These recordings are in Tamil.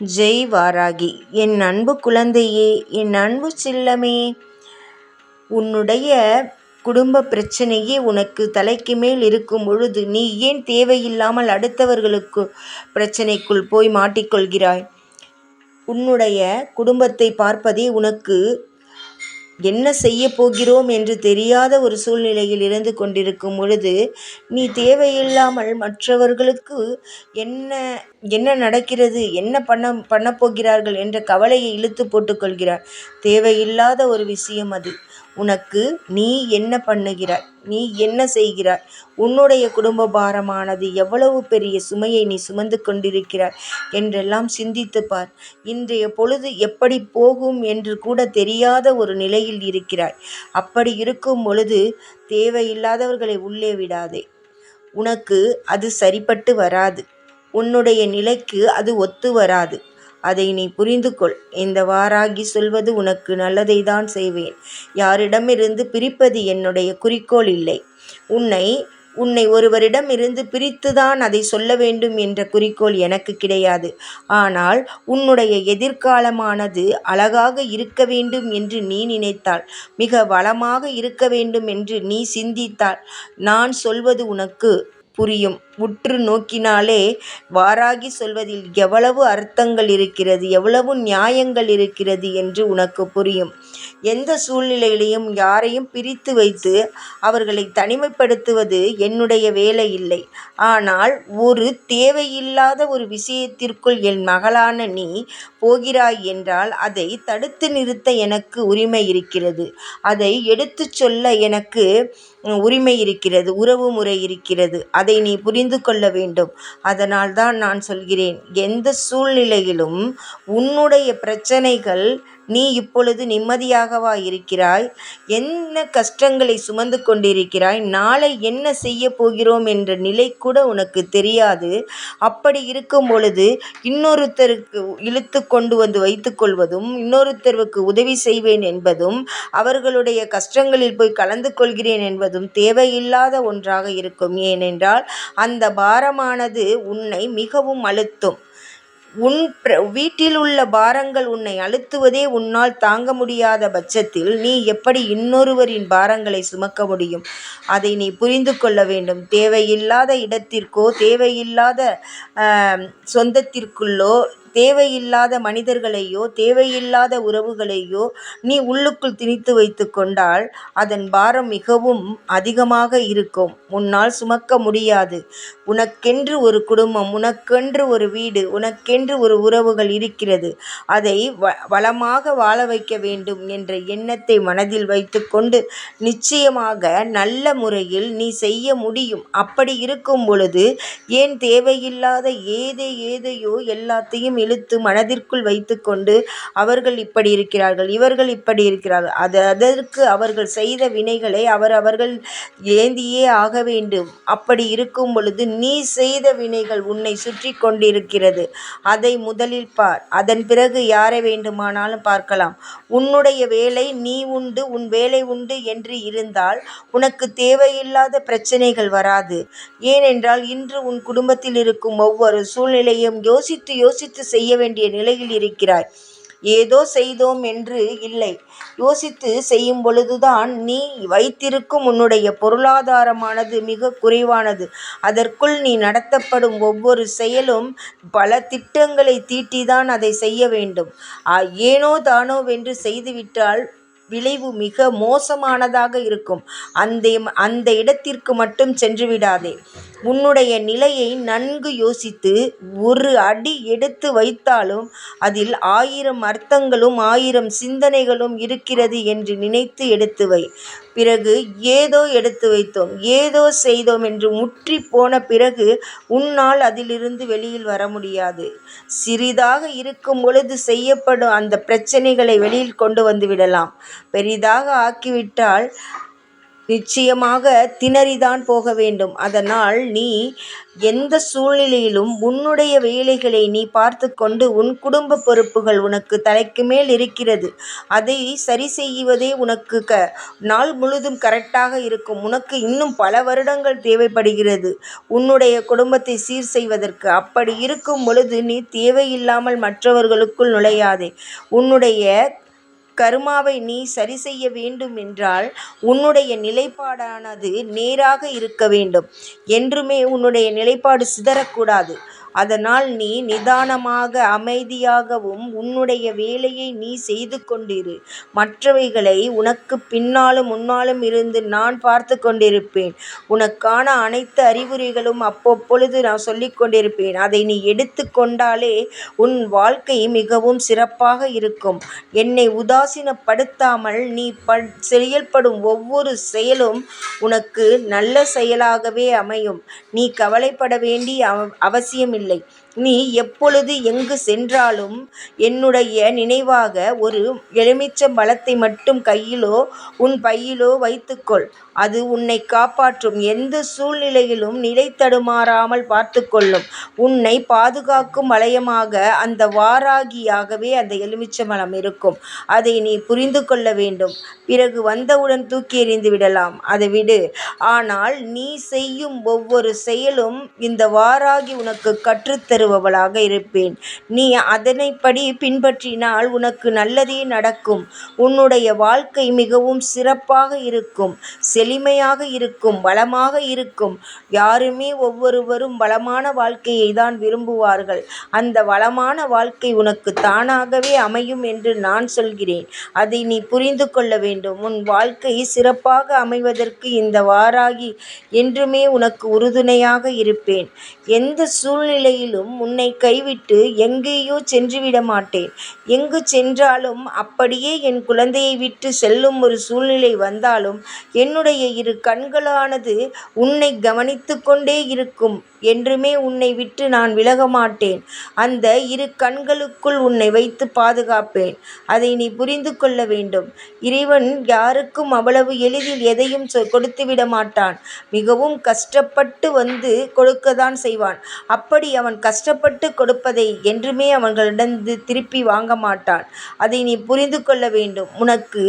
ஜெய் வாராகி என் அன்பு குழந்தையே என் அன்பு செல்லமே உன்னுடைய குடும்ப பிரச்சனையே உனக்கு தலைக்கு மேல் இருக்கும் பொழுது நீ ஏன் தேவையில்லாமல் அடுத்தவர்களுக்கு பிரச்சனைக்குள் போய் மாட்டிக்கொள்கிறாய்? உன்னுடைய குடும்பத்தை பார்ப்பதே உனக்கு என்ன செய்ய போகிறோம் என்று தெரியாத ஒரு சூழ்நிலையில் இருந்து கொண்டிருக்கும் பொழுது நீ தேவையில்லாமல் மற்றவர்களுக்கு என்ன என்ன நடக்கிறது என்ன பண்ண பண்ணப்போகிறார்கள் என்ற கவலையை இழுத்து போட்டுக்கொள்கிறார் தேவையில்லாத ஒரு விஷயம் அது. உனக்கு நீ என்ன பண்ணுகிறாய்? நீ என்ன செய்கிறாய்? உன்னுடைய குடும்ப பாரமானது எவ்வளவு பெரிய சுமையை நீ சுமந்து கொண்டிருக்கிறாய்? என்றெல்லாம் சிந்தித்து பார். இன்றைய பொழுது எப்படி போகும் என்று கூட தெரியாத ஒரு நிலையில் இருக்கிறாய். அப்படி இருக்கும் பொழுது தேவையில்லாதவர்களை உள்ளே விடாதே. உனக்கு அது சரிப்பட்டு வராது. உன்னுடைய நிலைக்கு அது ஒத்து வராது. அதை நீ புரிந்து கொள் இந்த வாராகி சொல்வது உனக்கு நல்லதை தான் செய்வேன். யாரிடமிருந்து பிரிப்பது என்னுடைய குறிக்கோள் இல்லை. உன்னை உன்னை ஒருவரிடம் இருந்து பிரித்துதான் அதை சொல்ல வேண்டும் என்ற குறிக்கோள் எனக்கு கிடையாது. ஆனால் உன்னுடைய எதிர்காலமானது அழகாக இருக்க வேண்டும் என்று நீ நினைத்தாள் மிக வளமாக இருக்க வேண்டும் என்று நீ சிந்தித்தால் நான் சொல்வது உனக்கு புரியும். உற்று நோக்கினாலே வாராகி சொல்வதில் எவ்வளவு அர்த்தங்கள் இருக்கிறது எவ்வளவு நியாயங்கள் இருக்கிறது என்று உனக்கு புரியும். எந்த சூழ்நிலையிலையும் யாரையும் பிரித்து வைத்து அவர்களை தனிமைப்படுத்துவது என்னுடைய வேலை இல்லை. ஆனால் ஒரு தேவையில்லாத ஒரு விஷயத்திற்குள் என் மகளான நீ போகிறாய் என்றால் அதை தடுத்து நிறுத்த எனக்கு உரிமை இருக்கிறது. அதை எடுத்துச் சொல்ல எனக்கு உரிமை இருக்கிறது உறவு முறை இருக்கிறது. அதை நீ புரிந்து கொள்ள வேண்டும். அதனால் தான் நான் சொல்கிறேன் எந்த சூழ்நிலையிலும் உன்னுடைய பிரச்சனைகள் நீ இப்பொழுது நிம்மதியாகவா இருக்கிறாய்? என்ன கஷ்டங்களை சுமந்து கொண்டிருக்கிறாய்? நாளை என்ன செய்ய போகிறோம் என்ற நிலை கூட உனக்கு தெரியாது. அப்படி இருக்கும் பொழுது இன்னொருத்தருக்கு இழுத்து கொண்டு வந்து வைத்துக்கொள்வதும் இன்னொருத்தருக்கு உதவி செய்வேன் என்பதும் அவர்களுடைய கஷ்டங்களில் போய் கலந்து கொள்கிறேன் என்பதும் தேவையில்லாத ஒன்றாக இருக்கும். ஏனென்றால் அந்த பாரமானது உன்னை மிகவும் அழுத்தும். உன் பிர வீட்டில் உள்ள பாரங்கள் உன்னை அழுத்துவதே உன்னால் தாங்க முடியாத பட்சத்தில் நீ எப்படி இன்னொருவரின் பாரங்களை சுமக்க முடியும்? அதை நீ புரிந்து கொள்ள வேண்டும். தேவையில்லாத இடத்திற்கோ தேவையில்லாத சொந்தத்திற்குள்ளோ தேவையில்லாத மனிதர்களையோ தேவையில்லாத உறவுகளையோ நீ உள்ளுக்குள் திணித்து வைத்து கொண்டால் அதன் பாரம் மிகவும் அதிகமாக இருக்கும். உன்னால் சுமக்க முடியாது. உனக்கென்று ஒரு குடும்பம் உனக்கென்று ஒரு வீடு உனக்கென்று ஒரு உறவுகள் இருக்கிறது. அதை வ வளமாக வாழ வைக்க வேண்டும் என்ற எண்ணத்தை மனதில் வைத்துக்கொண்டு நிச்சயமாக நல்ல முறையில் நீ செய்ய முடியும். அப்படி இருக்கும் பொழுது ஏன் தேவையில்லாத ஏதை ஏதையோ எல்லாத்தையும் இழுத்து மனதிற்குள் வைத்துக்கொண்டு அவர்கள் இப்படி இருக்கிறார்கள் இவர்கள் இப்படி இருக்கிறார்கள். அது அதற்கு அவர்கள் செய்த வினைகளை அவர் அவர்கள் ஏந்தியே ஆக வேண்டும். அப்படி இருக்கும் பொழுது நீ செய்த வினைகள் உன்னை சுற்றி கொண்டிருக்கிறது. அதை முதலில் பார். அதன் பிறகு யாரை வேண்டுமானாலும் பார்க்கலாம். உன்னுடைய வேலை நீ உண்டு உன் வேலை உண்டு என்று இருந்தால் உனக்கு தேவையில்லாத பிரச்சனைகள் வராது. ஏனென்றால் இன்று உன் குடும்பத்தில் இருக்கும் ஒவ்வொரு சூழ்நிலையும் யோசித்து யோசித்து செய்ய வேண்டிய நிலையில் இருக்கிறாய். ஏதோ செய்தோம் என்று இல்லை. யோசித்து செய்யும் பொழுதுதான் நீ வைத்திருக்கும் உன்னுடைய பொருளாதாரமானது மிக குறைவானது. அதற்குள் நீ நடத்தப்படும் ஒவ்வொரு செயலும் பல திட்டங்களை தீட்டிதான் அதை செய்ய வேண்டும். ஏனோ தானோ வென்று செய்துவிட்டால் விளைவு மிக மோசமானதாக இருக்கும். அந்த அந்த இடத்திற்கு மட்டும் சென்று விடாதே. உன்னுடைய நிலையை நன்கு யோசித்து ஒரு அடி எடுத்து வைத்தாலும் அதில் ஆயிரம் அர்த்தங்களும் ஆயிரம் சிந்தனைகளும் இருக்கிறது என்று நினைத்து எடுத்து வை. பிறகு ஏதோ எடுத்து வைத்தோம் ஏதோ செய்தோம் என்று முற்றி போன பிறகு உன்னால் அதிலிருந்து வெளியில் வர முடியாது. சிறிதாக இருக்கும் பொழுது செய்யப்படும் அந்த பிரச்சனைகளை வெளியில் கொண்டு வந்து விடலாம். பெரிதாக ஆக்கிவிட்டால் நிச்சயமாக திணறிதான் போக வேண்டும். அதனால் நீ எந்த சூழ்நிலையிலும் உன்னுடைய வேலைகளை நீ பார்த்துக்கொண்டு உன் குடும்ப பொறுப்புகள் உனக்கு தலைக்கு மேல் இருக்கிறது. அதை சரி செய்வதே உனக்கு க நாள் முழுதும் கரெக்டாக இருக்கும். உனக்கு இன்னும் பல வருடங்கள் தேவைப்படுகிறது உன்னுடைய குடும்பத்தை சீர் செய்வதற்கு. அப்படி இருக்கும் பொழுது நீ தேவையில்லாமல் மற்றவர்களுக்குள் நுழையாதே. உன்னுடைய கருமாவை நீ சரி செய்ய வேண்டுமென்றால் உன்னுடைய நிலைப்பாடானது நேராக இருக்க வேண்டும். என்றுமே உன்னுடைய நிலைப்பாடு சிதறக்கூடாது. அதனால் நீ நிதானமாக அமைதியாகவும் உன்னுடைய வேலையை நீ செய்து கொண்டிரு. மற்றவைகளை உனக்கு பின்னாலும் முன்னாலும் இருந்து நான் பார்த்துக் கொண்டிருப்பேன். உனக்கான அனைத்து அறிவுரைகளும் அவ்வப்பொழுது நான் சொல்லிக் கொண்டிருப்பேன். அதை நீ எடுத்துக்கொண்டாலே உன் வாழ்க்கை மிகவும் சிறப்பாக இருக்கும். என்னை உதாசீனப்படுத்தாமல் நீ ப செயல்படும் ஒவ்வொரு செயலும் உனக்கு நல்ல செயலாகவே அமையும். நீ கவலைப்பட வேண்டிய அவசியமில்லை. linh நீ எப்பொழுது எங்கு சென்றாலும் என்னுடைய நினைவாக ஒரு எலுமிச்சம்பழத்தை மட்டும் கையிலோ உன் பையிலோ வைத்துக்கொள். அது உன்னை காப்பாற்றும். எந்த சூழ்நிலையிலும் நிலை தடுமாறாமல் பார்த்துக்கொள்ளும் உன்னை பாதுகாக்கும் வளையமாக அந்த வாராகியாகவே அந்த எலுமிச்சம்பழம் இருக்கும். அதை நீ புரிந்து கொள்ள வேண்டும். பிறகு வந்தவுடன் தூக்கி எறிந்து விடலாம். அதை விடு. ஆனால் நீ செய்யும் ஒவ்வொரு செயலும் இந்த வாராகி உனக்கு கற்றுத்தரும் தருபவளாக இருப்பேன். நீ அதனைப்படி பின்பற்றினால் உனக்கு நல்லதே நடக்கும். உன்னுடைய வாழ்க்கை மிகவும் சிறப்பாக இருக்கும். செழுமையாக இருக்கும். வளமாக இருக்கும். யாருமே ஒவ்வொருவரும் வளமான வாழ்க்கையை தான் விரும்புவார்கள். அந்த வளமான வாழ்க்கை உனக்குத் தானாகவே அமையும் என்று நான் சொல்கிறேன். அதை நீ புரிந்து கொள்ள வேண்டும். உன் வாழ்க்கை சிறப்பாக அமைவதற்கு இந்த வாராகி என்றுமே உனக்கு உறுதுணையாக இருப்பேன். எந்த சூழ்நிலையிலும் உன்னை கைவிட்டு எங்கேயோ சென்றுவிட மாட்டேன். எங்கு சென்றாலும் அப்படியே என் குழந்தையை விட்டுச் செல்லும் ஒரு சூழ்நிலை வந்தாலும் என்னுடைய இரு கண்களானது உன்னைக் கவனித்துக் கொண்டே இருக்கும். என்றுமே உன்னை விட்டு நான் விலக மாட்டேன். அந்த இரு கண்களுக்குள் உன்னை வைத்து பாதுகாப்பேன். அதை நீ புரிந்து கொள்ள வேண்டும். இறைவன் யாருக்கும் அவ்வளவு எளிதில் எதையும் கொடுத்துவிட மாட்டான். மிகவும் கஷ்டப்பட்டு வந்து கொடுக்கத்தான் செய்வான். அப்படி அவன் கஷ்டப்பட்டு கொடுப்பதை என்றுமே அவன்களிடம் திருப்பி வாங்க மாட்டான். அதை நீ புரிந்து கொள்ள வேண்டும். உனக்கு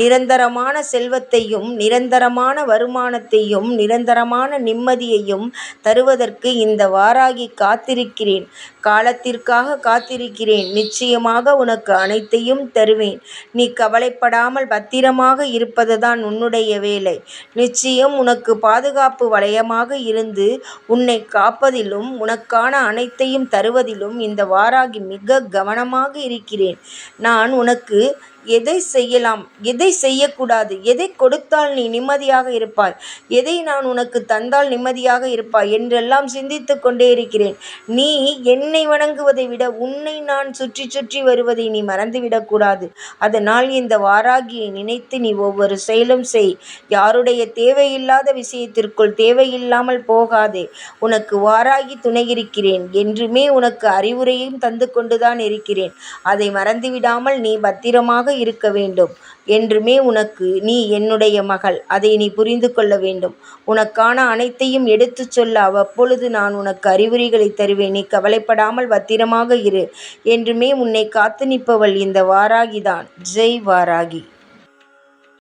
நிரந்தரமான செல்வத்தையும் நிரந்தரமான வருமானத்தையும் நிரந்தரமான நிம்மதியையும் தருவதற்கு இந்த வாராகி காத்திருக்கிறேன். காலத்திற்காக காத்திருக்கிறேன். நிச்சயமாக உனக்கு அனைத்தையும் தருவேன். நீ கவலைப்படாமல் பத்திரமாக இருப்பதுதான் உன்னுடைய வேலை. நிச்சயம் உனக்கு பாதுகாப்பு வளையமாக இருந்து உன்னை காப்பதிலும் உனக்கான அனைத்தையும் தருவதிலும் இந்த வாராகி மிக கவனமாக இருக்கிறேன். நான் உனக்கு எதை செய்யலாம் எதை செய்யக்கூடாது எதை கொடுத்தால் நீ நிம்மதியாக இருப்பாய் எதை நான் உனக்கு தந்தால் நிம்மதியாக இருப்பாய் என்றெல்லாம் சிந்தித்து கொண்டே இருக்கிறேன். நீ என்னை வணங்குவதை விட உன்னை நான் சுற்றி சுற்றி வருவதை நீ மறந்துவிடக்கூடாது அதனால் இந்த வாராகியை நினைத்து நீ ஒவ்வொரு செயலும் செய். யாருடைய தேவையில்லாத விஷயத்திற்குள் தேவையில்லாமல் போகாதே. உனக்கு வாராகி துணை இருக்கிறேன். என்றுமே உனக்கு அறிவுரையும் தந்து கொண்டுதான் இருக்கிறேன். அதை மறந்துவிடாமல் நீ பத்திரமாக இருக்க வேண்டும். என்றுமே உனக்கு நீ என்னுடைய மகள். அதை நீ புரிந்து கொள்ள வேண்டும். உனக்கான அனைத்தையும் எடுத்துச் சொல்ல அவ்வப்பொழுது நான் உனக்கு அறிவுரைகளை தருவேன். நீ கவலைப்படாமல் பத்திரமாக இரு. என்றுமே உன்னை காத்து நிற்பவள் இந்த வாராகிதான். ஜெய் வாராகி.